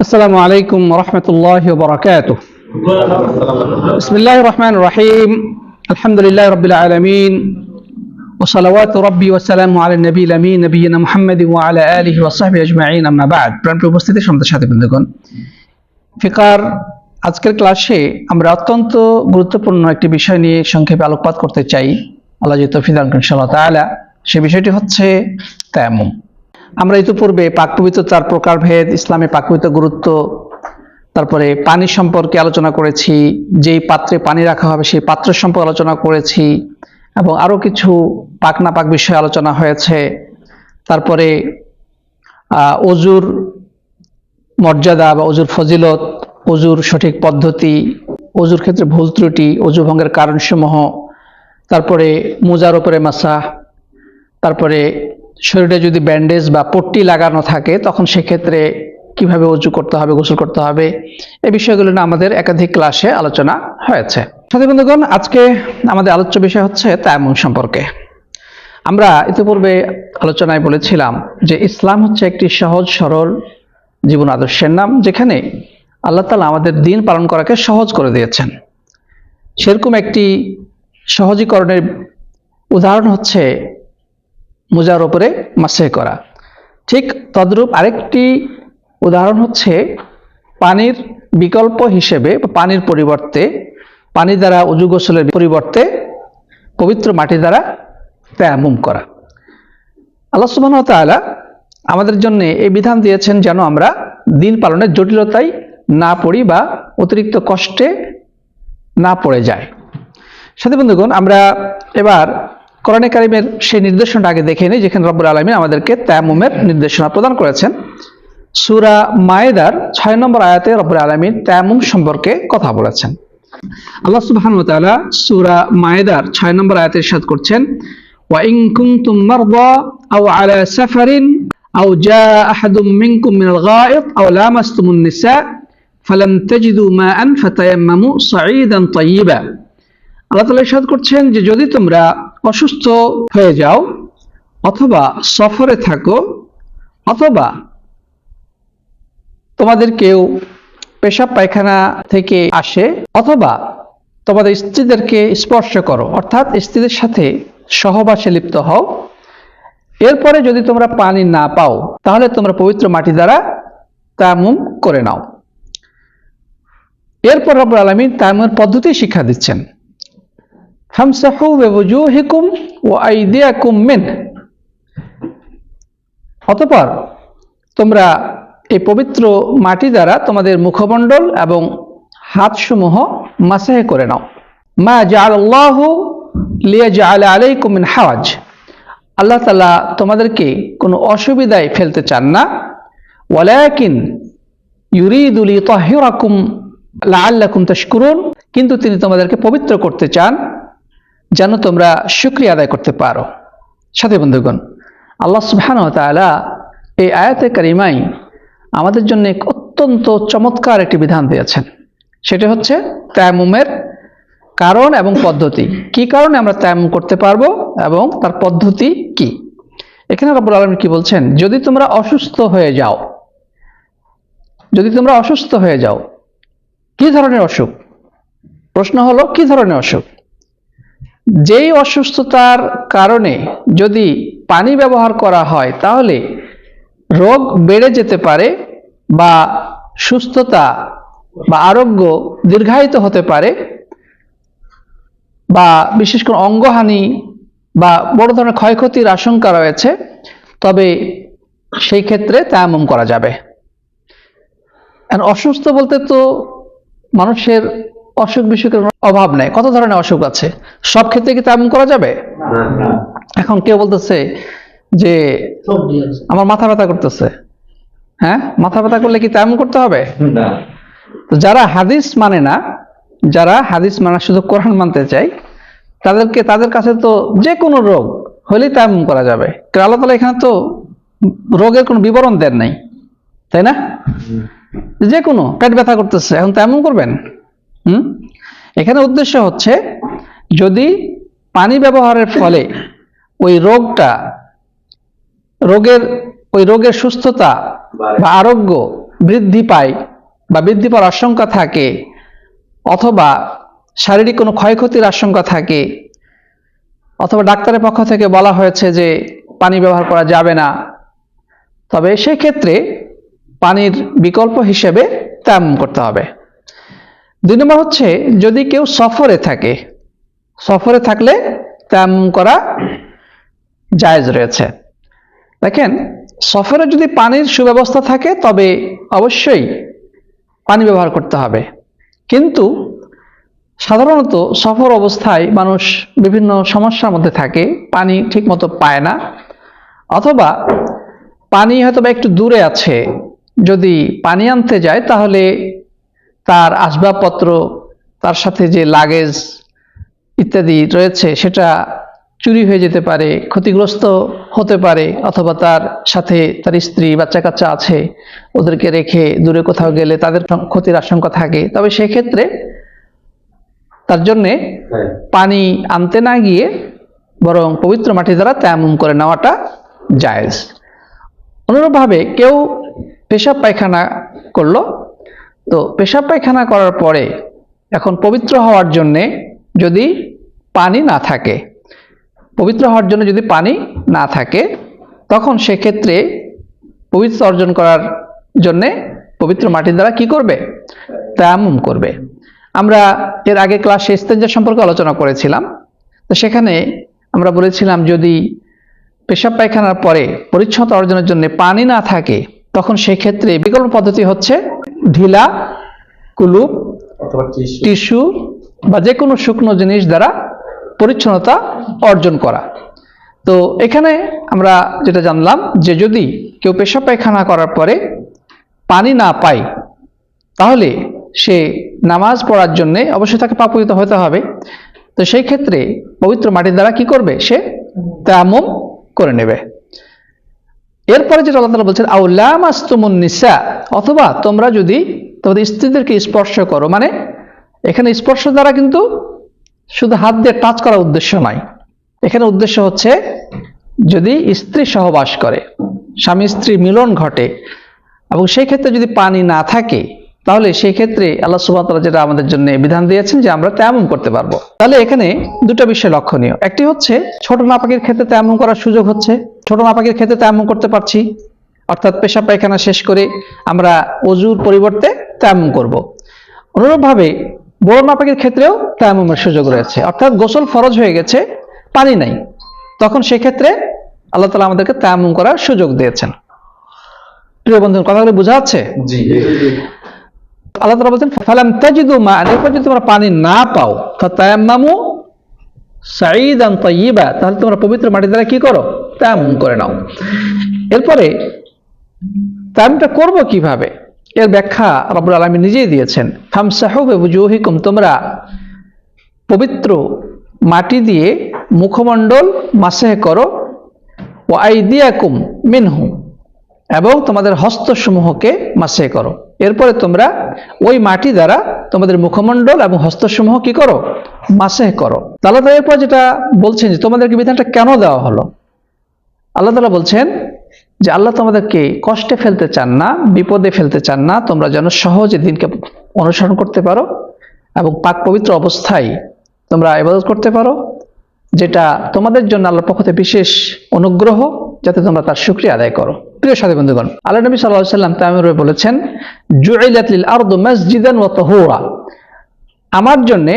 السلام عليكم ورحمة الله وبركاته بسم الله الرحمن الرحيم الحمد لله رب العالمين وصلوات ربي وسلامه على النبي الأمين نبينا محمد وعلى آله وصحبه أجمعين أما بعد প্রাণপ্রিয় উপস্থিতি সন্তান সাথে বন্ধুগণ ফিকার আজকের ক্লাসে আমরা অত্যন্ত গুরুত্বপূর্ণ একটি বিষয় নিয়ে সংক্ষেপে আলোকপাত করতে চাই আল্লাহ যে তৌফিক দান করেন ইনশাআল্লাহ তাআলা সে বিষয়টি হচ্ছে তায়াম্মুম আমরা ইতিপূর্বে পাক পবিত্রতার প্রকারভেদ ইসলামে পাক পবিত্র গুরুত্ব, তারপরে পানি সম্পর্কে আলোচনা করেছি, যেই পাত্রে পানি রাখা হবে সেই পাত্র সম্পর্কে আলোচনা করেছি, এবং আরও কিছু পাক না পাক বিষয়ে আলোচনা হয়েছে। তারপরে অজুর মর্যাদা বা অজুর ফজিলত, অজুর সঠিক পদ্ধতি, অজুর ক্ষেত্রে ভুল ত্রুটি, অজু ভঙ্গের কারণসমূহ, তারপরে মোজার ওপরে মাসা তারপরে শরীরে যদি ব্যান্ডেজ বা পট্টি লাগানো থাকে, তখন সেক্ষেত্রে কীভাবে উঁচু করতে হবে, গোসল করতে হবে এই বিষয়গুলো নিয়ে আমাদের একাধিক ক্লাসে আলোচনা হয়েছে। সাথী বন্ধুগণ, আজকে আমাদের আলোচ্য বিষয় হচ্ছে তায়ামুম সম্পর্কে। আমরা ইতিপূর্বে আলোচনায় বলেছিলাম যে ইসলাম হচ্ছে একটি সহজ, সরল জীবন আদর্শের নাম, যেখানে আল্লাহ তালা আমাদের দিন পালন করাকে সহজ করে দিয়েছেন। সেরকম একটি সহজীকরণের উদাহরণ হচ্ছে মোজার ওপরে মাসে করা। ঠিক তদ্রূপ আরেকটি উদাহরণ হচ্ছে পানির বিকল্প হিসেবে পানির পরিবর্তে, পানি দ্বারা উজু গোসলের পরিবর্তে পবিত্র মাটি দ্বারা তায়াম্মুম করা। আল্লাহ সুবহানাহু ওয়া তাআলা আমাদের জন্য এই বিধান দিয়েছেন যেন আমরা দিন পালনের জটিলতায় না পড়ি বা অতিরিক্ত কষ্টে না পড়ে যায় সাথী বন্ধুগণ, আমরা এবার কোরআনে কারিমের সেই নির্দেশনটা আগে দেখে নিই, যেখানে রব্বুল আলমিন আমাদেরকে তায়ামুমের নির্দেশনা প্রদান করেছেন। সুরা মায়েদার ছয় নম্বর আয়াতে রব্বুল আলমিন তায়ামুম সম্পর্কে কথা বলেছেন। আল্লাহ সুবহানাহু ওয়া তাআলা সূরা মায়েদার 6 নম্বর আয়াতে ইরশাদ করছেন, ওয়া ইন কুনতুম মারদা আও আলা সাফারিন আও জাআ আহাদুম মিনকুম মিনাল গায়িত আও লামাস্তুমুন নিসা ফালাম তাজিদু মাআন ফাতায়াম্মামু সাঈদান তাইয়্যিবা আল্লাহ তাআলা ইরশাদ করছেন যে যদি তোমরা অসুস্থ হয়ে যাও, অথবা সফরে থাকো, অথবা তোমাদের কেউ পেশাব পায়খানা থেকে আসে, অথবা তোমাদের স্ত্রীদেরকে স্পর্শ করো, অর্থাৎ স্ত্রীদের সাথে সহবাসে লিপ্ত হও। এরপরে যদি তোমরা পানি না পাও, তাহলে তোমরা পবিত্র মাটি দ্বারা তায়ামুম করে নাও। এরপর রব্বুল আলামিন তায়ামুমের পদ্ধতি শিক্ষা দিচ্ছেন। হামসাহু বিওজুহিকুম ওয়া আইদিয়াকুম মিন অতঃপর তোমরা এই পবিত্র মাটি দ্বারা তোমাদের মুখমণ্ডল এবং হাতসমূহ মাসাহে করে নাও। মা জাআলাল্লাহু লিয়াজআলা আলাইকুম মিন হাওয়াজ। আল্লাহ তাআলা তোমাদেরকে কোনো অসুবিধায় ফেলতে চান না। ওয়ালাকিন ইউরিদু লিতাহহিরাকুম লাআল্লাকুম তাশকুরুন। কিন্তু তিনি তোমাদেরকে পবিত্র করতে চান। যেন তোমরা শুকরিয়া আদায় করতে পারো। সাথী বন্ধুগণ, আল্লাহ সুবহানাহু ওয়া তাআলা এই আয়াতে কারিমাই আমাদের জন্য এক অত্যন্ত চমৎকার একটি বিধান দিয়েছেন। সেটা হচ্ছে তায়ামুমের কারণ এবং পদ্ধতি। কি কারণে আমরা তায়ামুম করতে পারব এবং তার পদ্ধতি কি? এখানে রব্বুল আলম কি বলছেন? যদি তোমরা অসুস্থ হয়ে যাও, যদি তোমরা অসুস্থ হয়ে যাও, কি ধরনের অসুখ? প্রশ্ন হলো, কি ধরনের অসুখ? যেই অসুস্থতার কারণে যদি পানি ব্যবহার করা হয়, তাহলে রোগ বেড়ে যেতে পারে বা সুস্থতা বা আরোগ্য দীর্ঘায়িত হতে পারে বা বিশেষ করে অঙ্গহানি বা বড় ধরনের ক্ষয়ক্ষতির আশঙ্কা রয়েছে, তবে সেই ক্ষেত্রে তায়াম্মুম করা যাবে। অসুস্থ বলতে তো মানুষের অসুখ বিসুখের অভাব নেই। কত ধরনের অসুখ আছে? সব ক্ষেত্রে কি তায়াম্মুম করা যাবে? এখন কেউ বলতেছে যে আমার মাথা ব্যথা করতেছে। হ্যাঁ? মাথা ব্যথা করলে কি তেমন করতে হবে? তো যারা হাদিস মানে না যারা হাদিস মানা শুধু কোরআন মানতে চায় তাদেরকে তাদের কাছে তো যে কোনো রোগ হলেই তেমন করা যাবে। আল্লাহ তালা এখানে তো রোগের কোনো বিবরণ দেন নাই। তাই না? যে কোনো পেট ব্যথা করতেছে এখন তেমন করবেন? হুম? এখানে উদ্দেশ্য হচ্ছে যদি পানি ব্যবহারের ফলে ওই রোগটা রোগের ওই রোগের সুস্থতা বা আরোগ্য বৃদ্ধি পায় বা বৃদ্ধি পাওয়ার আশঙ্কা থাকে অথবা শারীরিক কোনো ক্ষয়ক্ষতির আশঙ্কা থাকে অথবা ডাক্তারের পক্ষ থেকে বলা হয়েছে যে পানি ব্যবহার করা যাবে না তবে সেক্ষেত্রে পানির বিকল্প হিসেবে তেমন করতে হবে। দুই নম্বর হচ্ছে, যদি কেউ সফরে থাকে, সফরে থাকলে তেমন করা জায়েজ রয়েছে। দেখেন, সফরে যদি পানির সুব্যবস্থা থাকে, তবে অবশ্যই পানি ব্যবহার করতে হবে। কিন্তু সাধারণত সফর অবস্থায় মানুষ বিভিন্ন সমস্যার মধ্যে থাকে, পানি ঠিকমতো পায় না। অথবা পানি হয়তো বা একটু দূরে আছে, যদি পানি আনতে যায়, তাহলে তার আসবাবপত্র তার সাথে যে লাগেজ ইত্যাদি রয়েছে সেটা চুরি হয়ে যেতে পারে ক্ষতিগ্রস্ত হতে পারে অথবা তার সাথে তার স্ত্রী বাচ্চা কাচ্চা আছে ওদেরকে রেখে দূরে কোথাও গেলে তাদের ক্ষতির আশঙ্কা থাকে। তবে সেক্ষেত্রে তার জন্যে পানি আনতে না গিয়ে বরং পবিত্র মাটি দ্বারা তেমন করে নেওয়াটা জায়েজ। অনুরূপভাবে কেউ পেশাব পায়খানা করল তো পেশাব পায়খানা করার পরে এখন পবিত্র হওয়ার জন্যে যদি পানি না থাকে, পবিত্র হওয়ার জন্য যদি পানি না থাকে, তখন সেক্ষেত্রে পবিত্র অর্জন করার জন্যে পবিত্র মাটির দ্বারা কি করবে? তায়াম্মুম করবে। আমরা এর আগে ক্লাসে ইস্তেঞ্জা সম্পর্কে আলোচনা করেছিলাম। তো সেখানে আমরা বলেছিলাম, যদি পেশাব পায়খানার পরে পরিচ্ছন্নতা অর্জনের জন্য পানি না থাকে, তখন সেক্ষেত্রে বিকল্প পদ্ধতি হচ্ছে ঢিলা কুলুপ টিস্যু। বা যে কোনো শুকনো জিনিস দ্বারা পরিচ্ছন্নতা অর্জন করা। তো এখানে আমরা যেটা জানলাম যে যদি কেউ পেশাব পায়খানা করার পরে পানি না পায় তাহলে সে নামাজ পড়ার জন্যে অবশ্যই তাকে পাপবিত হতে হবে। তো সেই ক্ষেত্রে পবিত্র মাটির দ্বারা কি করবে? সে তেমন করে নেবে। এরপরে যেটা আল্লাহ তাআলা বলছেন আউলামাস্তুমুন নিসা অথবা তোমরা যদি তোমাদের স্ত্রীদেরকে স্পর্শ করো মানে এখানে স্পর্শ দ্বারা কিন্তু শুধু হাত দিয়ে টাচ করার উদ্দেশ্য নয়। এখানে উদ্দেশ্য হচ্ছে যদি স্ত্রী সহবাস করে, স্বামী স্ত্রী মিলন ঘটে, এবং সেই ক্ষেত্রে যদি পানি না থাকে, তাহলে সেই ক্ষেত্রে আল্লাহ সুবাহতাল্লাহ যেটা আমাদের জন্য বিধান দিয়েছেন যে আমরা তেমন করতে পারব। তাহলে এখানে দুটো বিষয় লক্ষণীয়। একটি হচ্ছে, ছোট নাপাকির ক্ষেত্রে তেমন করার সুযোগ হচ্ছে ছোট নাপাকির ক্ষেত্রে তেমন করতে পারছি। অর্থাৎ পেশা পায়খানা শেষ করে আমরা অজুর পরিবর্তে তেমন করব। অনুরূপভাবে বড় নাপাকির ক্ষেত্রেও তায়াম্মুমের সুযোগ রয়েছে। অর্থাৎ গোসল ফরজ হয়ে গেছে পানি নাই। তখন সেক্ষেত্রে আল্লাহ তালা আমাদেরকে তায়াম্মুম করার সুযোগ দিয়েছেন। প্রিয় বন্ধু কথাগুলো বোঝা যাচ্ছে? জি আল্লাহ তালা বলছেন ফালাম তাজিদু মা এরপর যদি তোমরা পানি না পাও তা ফাতায়াম্মামু সাঈদান তাইয়িবা তাহলে তোমরা পবিত্র মাটি দ্বারা কি করো? তায়াম্মুম করে নাও। এরপরে তায়াম্মুমটা করব কীভাবে? এর ব্যাখ্যা রব্বুল আলামিন নিজেই দিয়েছেন। ফামসাহু বিওজুহিকুম, তোমরা পবিত্র মাটি দিয়ে মুখমণ্ডল মাসেহ করো ও আইদিয়াকুম মিনহু, এবং তোমাদের হস্তসমূহকে মাসে করো। এরপরে তোমরা ওই মাটি দ্বারা তোমাদের মুখমণ্ডল এবং হস্তসমূহ কি করো? মাসে করো। তাহলে এরপর যেটা বলছেন যে তোমাদেরকে বিধানটা কেন দেওয়া হলো? আল্লাহ তালা বলছেন যে আল্লাহ তোমাদেরকে কষ্টে ফেলতে চান না, বিপদে ফেলতে চান না, তোমরা যেন সহজে দিনকে অনুসরণ করতে পারো এবং পাক পবিত্র অবস্থায় তোমরা ইবাদত করতে পারো, যেটা তোমাদের জন্য আল্লাহর পক্ষ থেকে বিশেষ অনুগ্রহ, যাতে তোমরা তার শুক্রিয়া আদায় করো। প্রিয় সাথী বন্ধুগণ, আল্লাহ নবী সাল্লাহ সাল্লাম তামির বলেছেন জুইলাতিল আরদু মসজিদান ওয়া তাহুরা। আমার জন্যে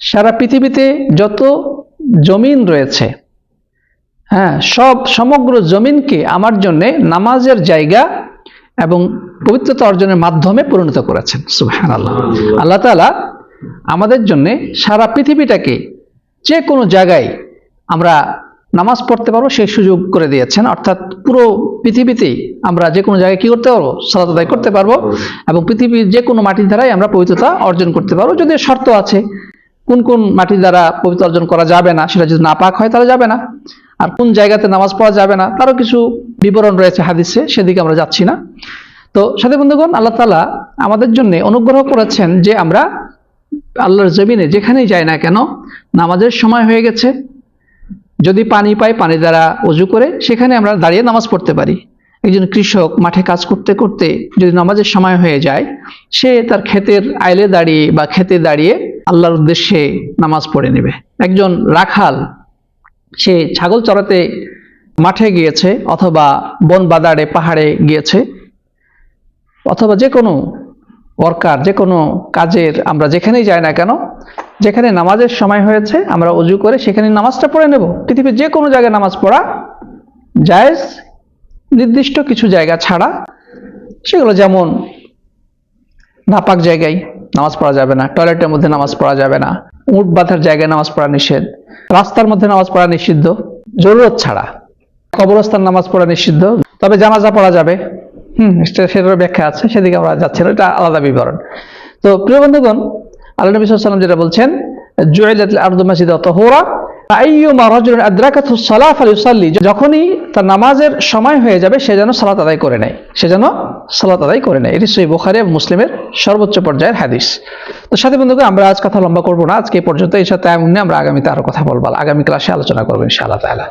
সারা পৃথিবীতে যত জমিন রয়েছে হ্যাঁ সব সমগ্র জমিনকে আমার জন্যে নামাজের জায়গা এবং পবিত্রতা অর্জনের মাধ্যমে পরিণত করেছেন। সুবহান আল্লাহ আল্লাহ তাআলা আমাদের জন্যে সারা পৃথিবীটাকে যে কোনো জায়গায় আমরা নামাজ পড়তে পারব সেই সুযোগ করে দিয়েছেন। অর্থাৎ পুরো পৃথিবীতেই আমরা যে কোনো জায়গায় কি করতে পারব? সালাত আদায় করতে পারব এবং পৃথিবীর যে কোনো মাটির দ্বারাই আমরা পবিত্রতা অর্জন করতে পারব। যদি শর্ত আছে কোন কোন মাটির দ্বারা পবিত্র অর্জন করা যাবে না সেটা যদি না পাক হয় তাহলে যাবে না। আর কোন জায়গাতে নামাজ পড়া যাবে না, তারও কিছু বিবরণ রয়েছে হাদিসে, সেদিকে আমরা যাচ্ছি না। তো সাথে বন্ধুগণ, আল্লাহ তালা আমাদের জন্য অনুগ্রহ করেছেন যে আমরা আল্লাহর জমিনে যেখানেই যাই না কেন, নামাজের সময় হয়ে গেছে। যদি পানি পাই, পানি দ্বারা অজু করে সেখানে আমরা দাঁড়িয়ে নামাজ পড়তে পারি। একজন কৃষক মাঠে কাজ করতে করতে যদি নামাজের সময় হয়ে যায়, সে তার ক্ষেতের আইলে দাঁড়িয়ে বা খেতে দাঁড়িয়ে আল্লাহর উদ্দেশ্যে নামাজ পড়ে নেবে। একজন রাখাল সে ছাগল চড়াতে মাঠে গিয়েছে অথবা বন বাদারে পাহাড়ে গিয়েছে। অথবা যে কোনো ওয়ার্কার, যে কোনো কাজের, আমরা যেখানেই যাই না কেন, যেখানে নামাজের সময় হয়েছে, আমরা অজু করে সেখানে নামাজটা পড়ে নেব। পৃথিবীর যে কোনো জায়গায় নামাজ পড়া জায়েজ, নির্দিষ্ট কিছু জায়গা ছাড়া। সেগুলো যেমন নাপাক জায়গায় নামাজ পড়া যাবে না, টয়লেটের মধ্যে নামাজ পড়া যাবে না। উট বাঁধার জায়গায় নামাজ পড়া নিষেধ। রাস্তার মধ্যে নামাজ পড়া নিষিদ্ধ। জরুরত ছাড়া। কবরস্থান নামাজ পড়া নিষিদ্ধ। তবে জানাজা পড়া যাবে। হুম সেটার ব্যাখ্যা আছে। সেদিকে আমরা যাচ্ছি না। এটা আলাদা বিবরণ। তো প্রিয় বন্ধুগণ, আল্লাহ নবী সাল্লাম যেটা বলছেন জুয়েলাত আরদু মাসজিদ অত আইয়ুমা যখনই তার নামাজের সময় হয়ে যাবে, সে যেন সালাত আদায় করে নেয়। সে যেন সালাত আদায় করে নেয়। এটি সই বুখারী মুসলিমের সর্বোচ্চ পর্যায়ের হাদিস। তো সাথে বন্ধুকে আমরা আজ কথা লম্বা করব না। আজকে পর্যন্ত এই সাথে আমরা আগামীতে আরও কথা বলব। আগামী ক্লাসে আলোচনা করব ইনশাআল্লাহ তাআলা।